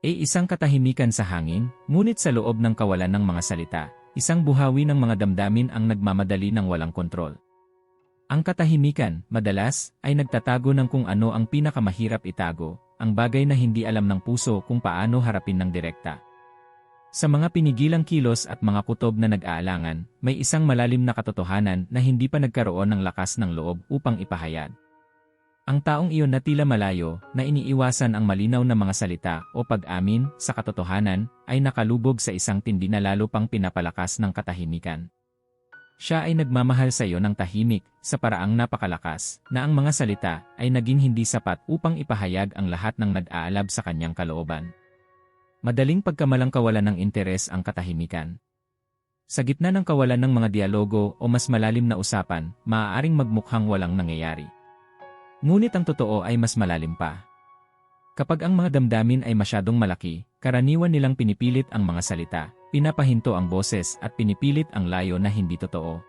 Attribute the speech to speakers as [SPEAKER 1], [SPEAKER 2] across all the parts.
[SPEAKER 1] E isang katahimikan sa hangin, ngunit sa loob ng kawalan ng mga salita, isang buhawi ng mga damdamin ang nagmamadali ng walang kontrol. Ang katahimikan, madalas, ay nagtatago ng kung ano ang pinakamahirap itago, ang bagay na hindi alam ng puso kung paano harapin ng direkta. Sa mga pinigilang kilos at mga kutob na nag-aalangan, may isang malalim na katotohanan na hindi pa nagkaroon ng lakas ng loob upang ipahayag. Ang taong iyon na tila malayo, na iniiwasan ang malinaw na mga salita o pag-amin sa katotohanan, ay nakalubog sa isang tindi na lalo pang pinapalakas ng katahimikan. Siya ay nagmamahal sa iyo ng tahimik, sa paraang napakalakas, na ang mga salita ay naging hindi sapat upang ipahayag ang lahat ng nag-aalab sa kanyang kalooban. Madaling pagkamalang kawalan ng interes ang katahimikan. Sa gitna ng kawalan ng mga dialogo o mas malalim na usapan, maaaring magmukhang walang nangyayari. Ngunit ang totoo ay mas malalim pa. Kapag ang mga damdamin ay masyadong malaki, karaniwan nilang pinipilit ang mga salita, pinapahinto ang boses at pinipilit ang layo na hindi totoo.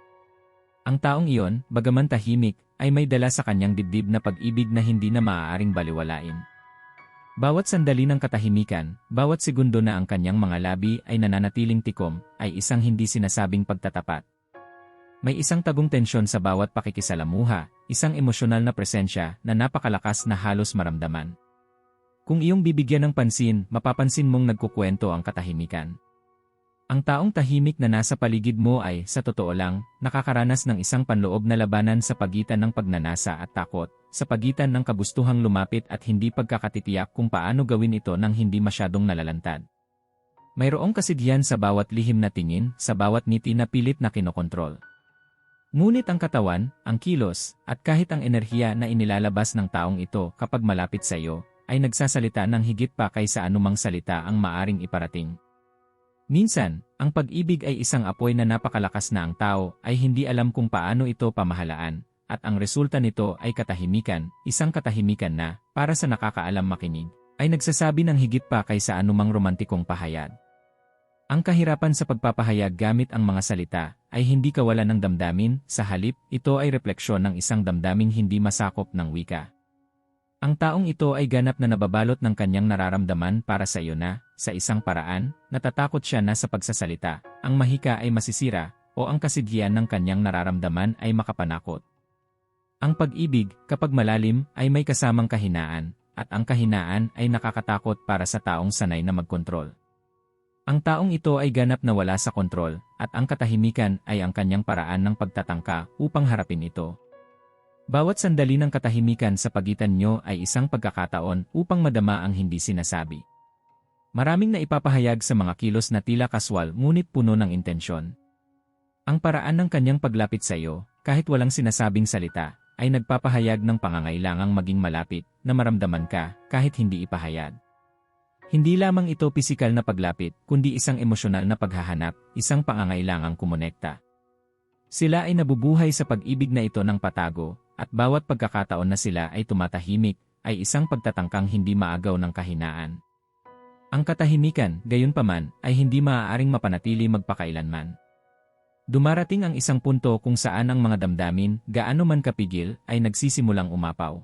[SPEAKER 1] Ang taong iyon, bagaman tahimik, ay may dala sa kanyang dibdib na pag-ibig na hindi na maaaring baliwalain. Bawat sandali ng katahimikan, bawat segundo na ang kanyang mga labi ay nananatiling tikom, ay isang hindi sinasabing pagtatapat. May isang tagong tensyon sa bawat pakikisalamuha, isang emosyonal na presensya na napakalakas na halos maramdaman. Kung iyong bibigyan ng pansin, mapapansin mong nagkukwento ang katahimikan. Ang taong tahimik na nasa paligid mo ay, sa totoo lang, nakakaranas ng isang panloob na labanan sa pagitan ng pagnanasa at takot, sa pagitan ng kabustuhang lumapit at hindi pagkakatitiyak kung paano gawin ito nang hindi masyadong nalalantad. Mayroong kasigyan sa bawat lihim na tingin, sa bawat ngiti na pilit na kinokontrol. Ngunit ang katawan, ang kilos, at kahit ang enerhiya na inilalabas ng taong ito kapag malapit sa iyo, ay nagsasalita ng higit pa kaysa anumang salita ang maaring iparating. Minsan, ang pag-ibig ay isang apoy na napakalakas na ang tao ay hindi alam kung paano ito pamahalaan, at ang resulta nito ay katahimikan, isang katahimikan na, para sa nakakaalam makinig, ay nagsasabi ng higit pa kaysa anumang romantikong pahayag. Ang kahirapan sa pagpapahayag gamit ang mga salita ay hindi kawalan ng damdamin, sa halip, ito ay refleksyon ng isang damdaming hindi masakop ng wika. Ang taong ito ay ganap na nababalot ng kanyang nararamdaman para sa iyo na, sa isang paraan, natatakot siya na sa pagsasalita, ang mahika ay masisira, o ang kasigyan ng kanyang nararamdaman ay makapanakot. Ang pag-ibig, kapag malalim, ay may kasamang kahinaan, at ang kahinaan ay nakakatakot para sa taong sanay na magkontrol. Ang taong ito ay ganap na wala sa kontrol, at ang katahimikan ay ang kanyang paraan ng pagtatangka upang harapin ito. Bawat sandali ng katahimikan sa pagitan nyo ay isang pagkakataon upang madama ang hindi sinasabi. Maraming na ipapahayag sa mga kilos na tila kaswal ngunit puno ng intensyon. Ang paraan ng kanyang paglapit sa iyo, kahit walang sinasabing salita, ay nagpapahayag ng pangangailangang maging malapit na maramdaman ka kahit hindi ipahayag. Hindi lamang ito pisikal na paglapit, kundi isang emosyonal na paghahanap, isang pangangailangang kumonekta. Sila ay nabubuhay sa pag-ibig na ito ng patago, at bawat pagkakataon na sila ay tumatahimik, ay isang pagtatangkang hindi maagaw ng kahinaan. Ang katahimikan, gayon paman, ay hindi maaaring mapanatili magpakailanman. Dumarating ang isang punto kung saan ang mga damdamin, gaano man kapigil, ay nagsisimulang umapaw.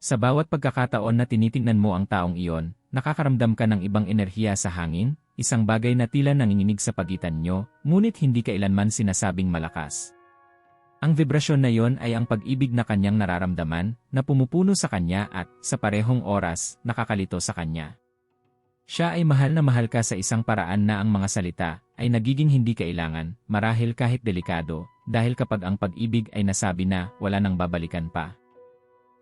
[SPEAKER 1] Sa bawat pagkakataon na tinitingnan mo ang taong iyon, Nakakaramdam ka ng ibang enerhiya sa hangin, isang bagay na tila nanginginig sa pagitan nyo, ngunit hindi kailanman sinasabing malakas. Ang vibrasyon na yon ay ang pag-ibig na kanyang nararamdaman, na pumupuno sa kanya at, sa parehong oras, nakakalito sa kanya. Siya ay mahal na mahal ka sa isang paraan na ang mga salita ay nagiging hindi kailangan, marahil kahit delikado, dahil kapag ang pag-ibig ay nasabi na wala nang babalikan pa.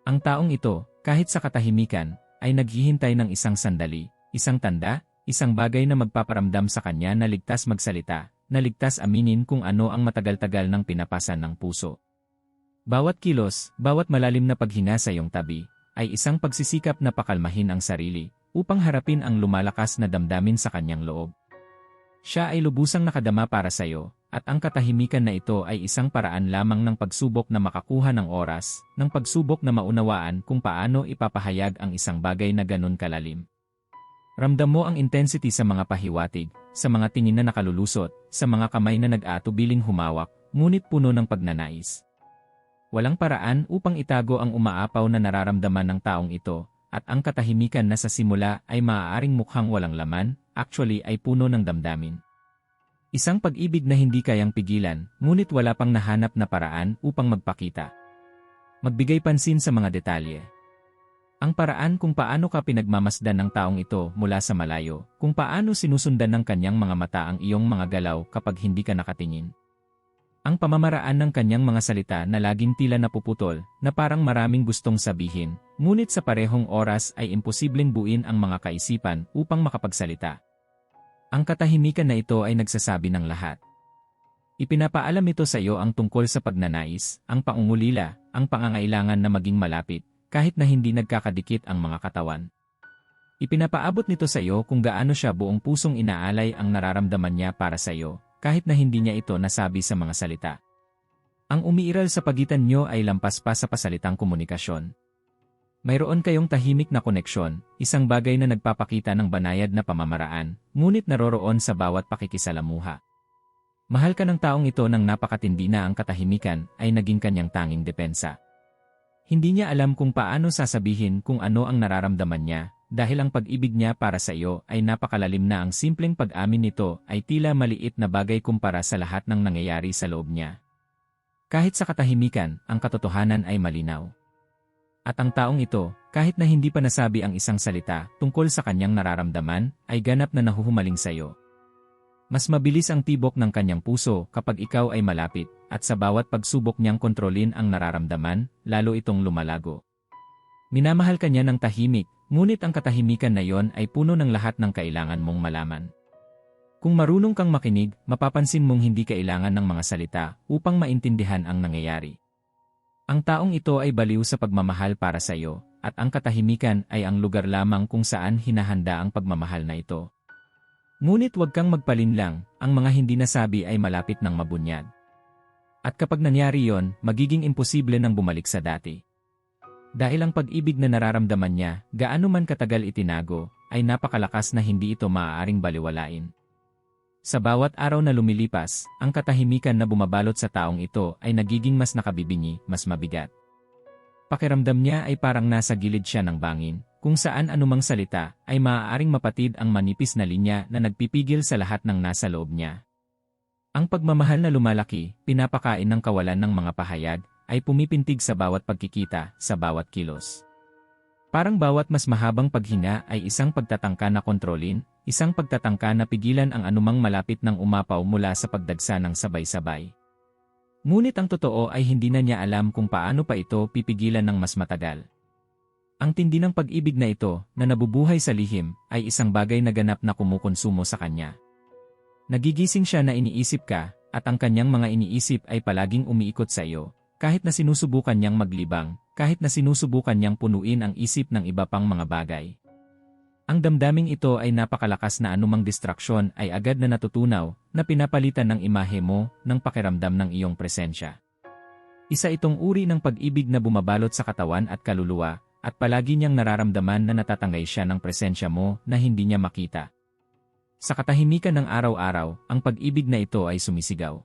[SPEAKER 1] Ang taong ito, kahit sa katahimikan, ay naghihintay ng isang sandali, isang tanda, isang bagay na magpaparamdam sa kanya na ligtas magsalita, na ligtas aminin kung ano ang matagal-tagal ng pinapasan ng puso. Bawat kilos, bawat malalim na paghinga sa iyong tabi, ay isang pagsisikap na pakalmahin ang sarili, upang harapin ang lumalakas na damdamin sa kanyang loob. Siya ay lubusang nakadama para sa iyo, at ang katahimikan na ito ay isang paraan lamang ng pagsubok na makakuha ng oras, ng pagsubok na maunawaan kung paano ipapahayag ang isang bagay na ganun kalalim. Ramdam mo ang intensity sa mga pahiwatig, sa mga tingin na nakalulusot, sa mga kamay na nag-atubiling humawak, ngunit puno ng pagnanais. Walang paraan upang itago ang umaapaw na nararamdaman ng taong ito, at ang katahimikan na sa simula ay maaaring mukhang walang laman, actually ay puno ng damdamin. Isang pag-ibig na hindi kayang pigilan, ngunit wala pang nahanap na paraan upang magpakita. Magbigay pansin sa mga detalye. Ang paraan kung paano ka pinagmamasdan ng taong ito mula sa malayo, kung paano sinusundan ng kanyang mga mata ang iyong mga galaw kapag hindi ka nakatingin. Ang pamamaraan ng kanyang mga salita na laging tila napuputol, na parang maraming gustong sabihin, ngunit sa parehong oras ay imposibleng buin ang mga kaisipan upang makapagsalita. Ang katahimikan na ito ay nagsasabi ng lahat. Ipinapaalam ito sa iyo ang tungkol sa pagnanais, ang paungulila, ang pangangailangan na maging malapit, kahit na hindi nagkakadikit ang mga katawan. Ipinapaabot nito sa iyo kung gaano siya buong pusong inaalay ang nararamdaman niya para sa iyo, kahit na hindi niya ito nasabi sa mga salita. Ang umiiral sa pagitan niyo ay lampas pa sa pasalitang komunikasyon. Mayroon kayong tahimik na koneksyon, isang bagay na nagpapakita ng banayad na pamamaraan, ngunit naroroon sa bawat pakikisalamuha. Mahal ka ng taong ito nang napakatindi na ang katahimikan ay naging kanyang tanging depensa. Hindi niya alam kung paano sasabihin kung ano ang nararamdaman niya, dahil ang pag-ibig niya para sa iyo ay napakalalim na ang simpleng pag-amin nito ay tila maliit na bagay kumpara sa lahat ng nangyayari sa loob niya. Kahit sa katahimikan, ang katotohanan ay malinaw. At ang taong ito, kahit na hindi pa nasabi ang isang salita tungkol sa kanyang nararamdaman, ay ganap na nahuhumaling sa iyo. Mas mabilis ang tibok ng kanyang puso kapag ikaw ay malapit, at sa bawat pagsubok niyang kontrolin ang nararamdaman, lalo itong lumalago. Minamahal ka niya ng tahimik, ngunit ang katahimikan na yon ay puno ng lahat ng kailangan mong malaman. Kung marunong kang makinig, mapapansin mong hindi kailangan ng mga salita upang maintindihan ang nangyayari. Ang taong ito ay baliw sa pagmamahal para sa iyo, at ang katahimikan ay ang lugar lamang kung saan hinahanda ang pagmamahal na ito. Ngunit huwag kang magpalinlang, ang mga hindi nasabi ay malapit ng mabunyag. At kapag nangyari yon, magiging imposible nang bumalik sa dati. Dahil ang pag-ibig na nararamdaman niya, gaano man katagal itinago, ay napakalakas na hindi ito maaaring baliwalain. Sa bawat araw na lumilipas, ang katahimikan na bumabalot sa taong ito ay nagiging mas nakabibingi, mas mabigat. Pakiramdam niya ay parang nasa gilid siya ng bangin, kung saan anumang salita ay maaaring mapatid ang manipis na linya na nagpipigil sa lahat ng nasa loob niya. Ang pagmamahal na lumalaki, pinapakain ng kawalan ng mga pahayag, ay pumipintig sa bawat pagkikita, sa bawat kilos. Parang bawat mas mahabang paghinga ay isang pagtatangka na kontrolin, isang pagtatangka na pigilan ang anumang malapit ng umapaw mula sa pagdagsa ng sabay-sabay. Ngunit ang totoo ay hindi na niya alam kung paano pa ito pipigilan ng mas matagal. Ang tindi ng pag-ibig na ito, na nabubuhay sa lihim, ay isang bagay na ganap na kumukonsumo sa kanya. Nagigising siya na iniisip ka, at ang kanyang mga iniisip ay palaging umiikot sa iyo, kahit na sinusubukan niyang maglibang, kahit na sinusubukan niyang punuin ang isip ng iba pang mga bagay. Ang damdaming ito ay napakalakas na anumang distraksyon ay agad na natutunaw na pinapalitan ng imahe mo ng pakiramdam ng iyong presensya. Isa itong uri ng pag-ibig na bumabalot sa katawan at kaluluwa at palagi niyang nararamdaman na natatangay siya ng presensya mo na hindi niya makita. Sa katahimikan ng araw-araw, ang pag-ibig na ito ay sumisigaw.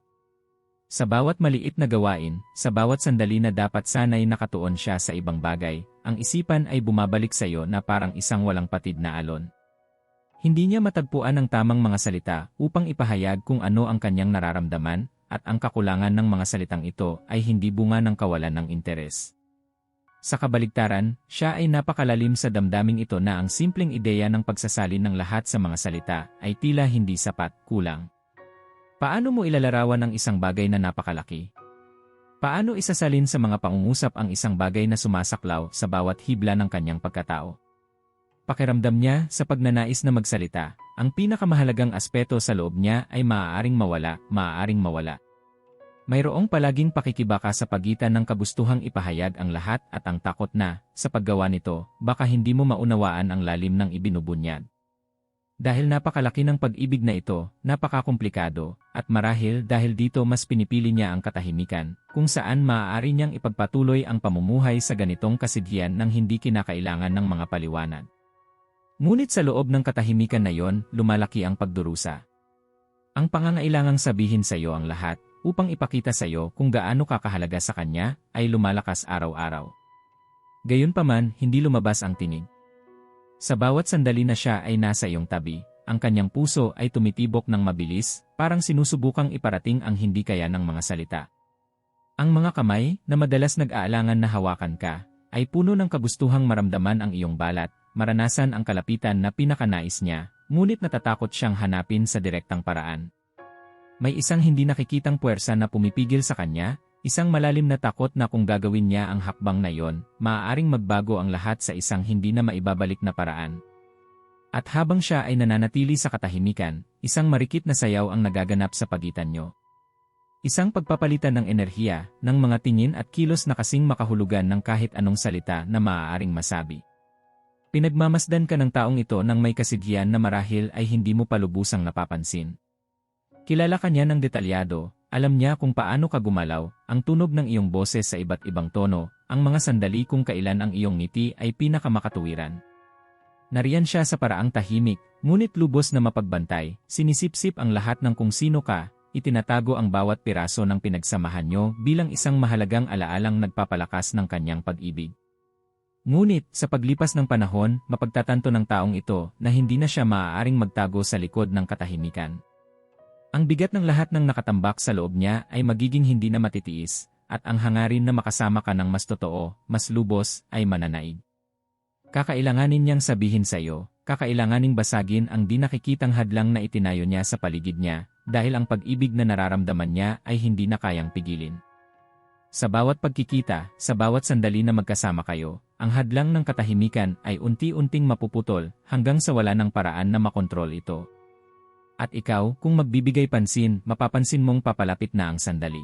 [SPEAKER 1] Sa bawat maliit na gawain, sa bawat sandali na dapat sanay nakatuon siya sa ibang bagay, ang isipan ay bumabalik sa iyo na parang isang walang patid na alon. Hindi niya matagpuan ang tamang mga salita upang ipahayag kung ano ang kanyang nararamdaman, at ang kakulangan ng mga salitang ito ay hindi bunga ng kawalan ng interes. Sa kabaligtaran, siya ay napakalalim sa damdaming ito na ang simpleng ideya ng pagsasalin ng lahat sa mga salita ay tila hindi sapat, kulang. Paano mo ilalarawan ang isang bagay na napakalaki? Paano isasalin sa mga pangungusap ang isang bagay na sumasaklaw sa bawat hibla ng kanyang pagkatao? Pakiramdam niya sa pagnanais na magsalita, ang pinakamahalagang aspeto sa loob niya ay maaaring mawala, maaaring mawala. Mayroong palaging pakikibaka sa pagitan ng kagustuhang ipahayag ang lahat at ang takot na, sa paggawa nito, baka hindi mo maunawaan ang lalim ng ibinubunyag. Dahil napakalaki ng pag-ibig na ito, napakakomplikado, at marahil dahil dito mas pinipili niya ang katahimikan, kung saan maaari niyang ipagpatuloy ang pamumuhay sa ganitong kasidhian nang hindi kinakailangan ng mga paliwanag. Ngunit sa loob ng katahimikan na yon, lumalaki ang pagdurusa. Ang pangangailangang sabihin sa iyo ang lahat, upang ipakita sa iyo kung gaano kakahalaga sa kanya, ay lumalakas araw-araw. Gayunpaman, hindi lumabas ang tinig Sa bawat sandali na siya ay nasa iyong tabi, ang kanyang puso ay tumitibok ng mabilis, parang sinusubukang iparating ang hindi kaya ng mga salita. Ang mga kamay, na madalas nag-aalangan na hawakan ka, ay puno ng kagustuhang maramdaman ang iyong balat, maranasan ang kalapitan na pinakanais niya, ngunit natatakot siyang hanapin sa direktang paraan. May isang hindi nakikitang puwersa na pumipigil sa kanya, isang malalim na takot na kung gagawin niya ang hakbang na yon, maaaring magbago ang lahat sa isang hindi na maibabalik na paraan. At habang siya ay nananatili sa katahimikan, isang marikit na sayaw ang nagaganap sa pagitan nyo. Isang pagpapalitan ng enerhiya, ng mga tingin at kilos na kasing makahulugan ng kahit anong salita na maaaring masabi. Pinagmamasdan ka ng taong ito nang may kasighian na marahil ay hindi mo palubusang napapansin. Kilala ka niya ng detalyado, alam niya kung paano ka gumalaw, ang tunog ng iyong boses sa iba't ibang tono, ang mga sandali kung kailan ang iyong ngiti ay pinakamakatuwiran. Nariyan siya sa paraang tahimik, ngunit lubos na mapagbantay, sinisipsip ang lahat ng kung sino ka, itinatago ang bawat piraso ng pinagsamahan nyo bilang isang mahalagang alaalang nagpapalakas ng kanyang pag-ibig. Ngunit, sa paglipas ng panahon, mapagtatanto ng taong ito na hindi na siya maaaring magtago sa likod ng katahimikan. Ang bigat ng lahat ng nakatambak sa loob niya ay magiging hindi na matitiis, at ang hangarin na makasama ka ng mas totoo, mas lubos, ay mananaig. Kakailanganin niyang sabihin sa iyo, kakailanganing basagin ang di nakikitang hadlang na itinayo niya sa paligid niya, dahil ang pag-ibig na nararamdaman niya ay hindi na kayang pigilin. Sa bawat pagkikita, sa bawat sandali na magkasama kayo, ang hadlang ng katahimikan ay unti-unting mapuputol hanggang sa wala ng paraan na makontrol ito. At ikaw, kung magbibigay pansin, mapapansin mong papalapit na ang sandali.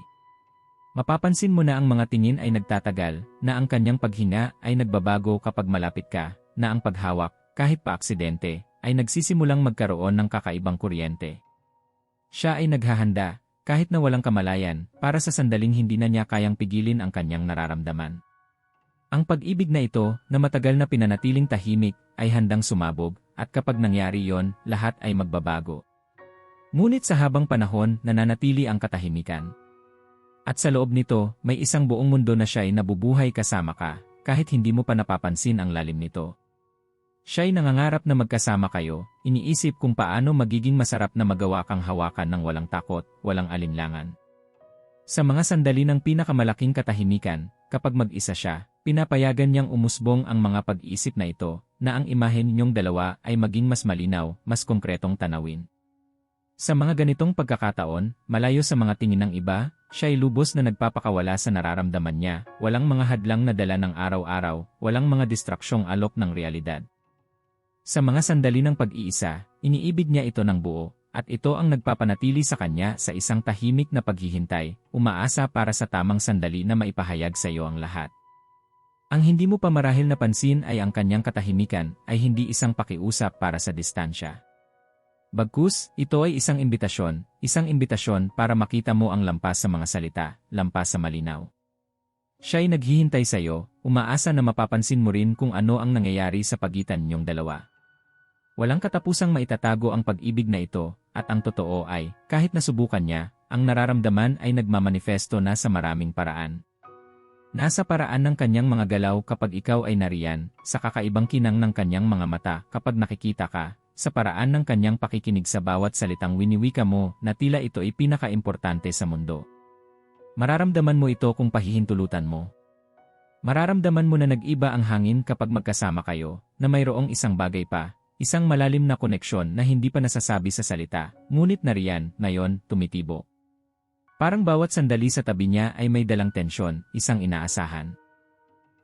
[SPEAKER 1] Mapapansin mo na ang mga tingin ay nagtatagal, na ang kanyang paghinga ay nagbabago kapag malapit ka, na ang paghawak, kahit pa aksidente, ay nagsisimulang magkaroon ng kakaibang kuryente. Siya ay naghahanda, kahit na walang kamalayan, para sa sandaling hindi na niya kayang pigilin ang kanyang nararamdaman. Ang pag-ibig na ito, na matagal na pinanatiling tahimik, ay handang sumabog, at kapag nangyari yon, lahat ay magbabago. Ngunit sa habang panahon, nananatili ang katahimikan. At sa loob nito, may isang buong mundo na siya'y nabubuhay kasama ka, kahit hindi mo pa napapansin ang lalim nito. Siya'y nangangarap na magkasama kayo, iniisip kung paano magiging masarap na magawa kang hawakan ng walang takot, walang alinlangan. Sa mga sandali ng pinakamalaking katahimikan, kapag mag-isa siya, pinapayagan niyang umusbong ang mga pag-iisip na ito, na ang imahen ninyong dalawa ay maging mas malinaw, mas konkretong tanawin. Sa mga ganitong pagkakataon, malayo sa mga tingin ng iba, siya ay lubos na nagpapakawala sa nararamdaman niya, walang mga hadlang na dala ng araw-araw, walang mga distraksyong alok ng realidad. Sa mga sandali ng pag-iisa, iniibig niya ito ng buo, at ito ang nagpapanatili sa kanya sa isang tahimik na paghihintay, umaasa para sa tamang sandali na maipahayag sa iyo ang lahat. Ang hindi mo pa marahil napansin ay ang kanyang katahimikan ay hindi isang pakiusap para sa distansya. Bagkus, ito ay isang imbitasyon, isang imbitasyon para makita mo ang lampas sa mga salita, lampas sa malinaw. Siya ay naghihintay sa iyo, umaasa na mapapansin mo rin kung ano ang nangyayari sa pagitan niyong dalawa. Walang katapusang maitatago ang pag-ibig na ito, at ang totoo ay, kahit nasubukan niya, ang nararamdaman ay nagmamanifesto na sa maraming paraan. Nasa paraan ng kanyang mga galaw kapag ikaw ay nariyan, sa kakaibang kinang ng kanyang mga mata kapag nakikita ka, sa paraan ng kanyang pakikinig sa bawat salitang winiwika mo na tila ito ay pinaka-importante sa mundo. Mararamdaman mo ito kung pahihintulutan mo. Mararamdaman mo na nag-iba ang hangin kapag magkasama kayo, na mayroong isang bagay pa, isang malalim na koneksyon na hindi pa nasasabi sa salita, ngunit nariyan, ngayon, tumitibo. Parang bawat sandali sa tabi niya ay may dalang tensyon, isang inaasahan.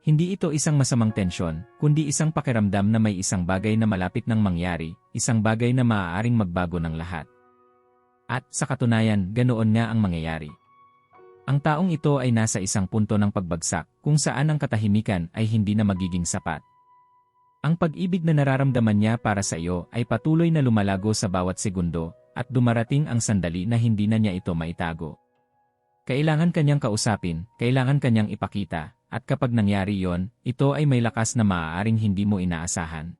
[SPEAKER 1] Hindi ito isang masamang tensyon, kundi isang pakiramdam na may isang bagay na malapit nang mangyari, isang bagay na maaaring magbago ng lahat. At, sa katunayan, ganoon nga ang mangyayari. Ang taong ito ay nasa isang punto ng pagbagsak, kung saan ang katahimikan ay hindi na magiging sapat. Ang pag-ibig na nararamdaman niya para sa iyo ay patuloy na lumalago sa bawat segundo, at dumarating ang sandali na hindi na niya ito maitago. Kailangan kanyang kausapin, kailangan kanyang ipakita, at kapag nangyari yon, ito ay may lakas na maaaring hindi mo inaasahan.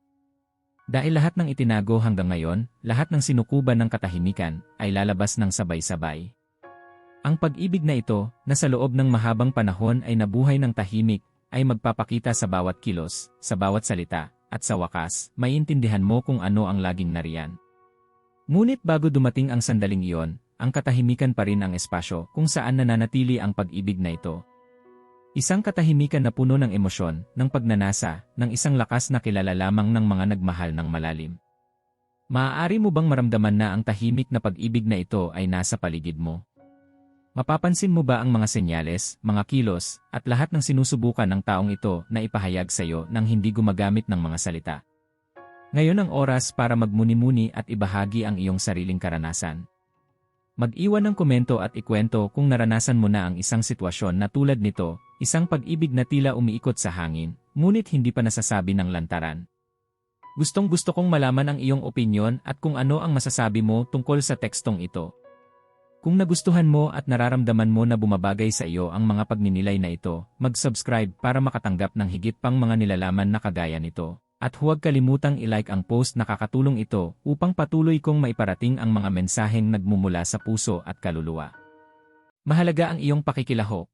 [SPEAKER 1] Dahil lahat ng itinago hanggang ngayon, lahat ng sinukuban ng katahimikan, ay lalabas ng sabay-sabay. Ang pag-ibig na ito, na sa loob ng mahabang panahon ay nabuhay ng tahimik, ay magpapakita sa bawat kilos, sa bawat salita, at sa wakas, maiintindihan mo kung ano ang laging nariyan. Ngunit bago dumating ang sandaling iyon, ang katahimikan pa rin ang espasyo kung saan nananatili ang pag-ibig na ito. Isang katahimikan na puno ng emosyon, ng pagnanasa, ng isang lakas na kilala lamang ng mga nagmahal ng malalim. Maaari mo bang maramdaman na ang tahimik na pag-ibig na ito ay nasa paligid mo? Mapapansin mo ba ang mga senyales, mga kilos, at lahat ng sinusubukan ng taong ito na ipahayag sa iyo nang hindi gumagamit ng mga salita? Ngayon ang oras para magmuni-muni at ibahagi ang iyong sariling karanasan. Mag-iwan ng komento at ikwento kung naranasan mo na ang isang sitwasyon na tulad nito, isang pag-ibig na tila umiikot sa hangin, ngunit hindi pa nasasabi ng lantaran. Gustong gusto kong malaman ang iyong opinyon at kung ano ang masasabi mo tungkol sa tekstong ito. Kung nagustuhan mo at nararamdaman mo na bumabagay sa iyo ang mga pagninilay na ito, mag-subscribe para makatanggap ng higit pang mga nilalaman na kagaya nito. At huwag kalimutang i-like ang post na kakatulong ito upang patuloy kong maiparating ang mga mensaheng nagmumula sa puso at kaluluwa. Mahalaga ang iyong pakikilahok.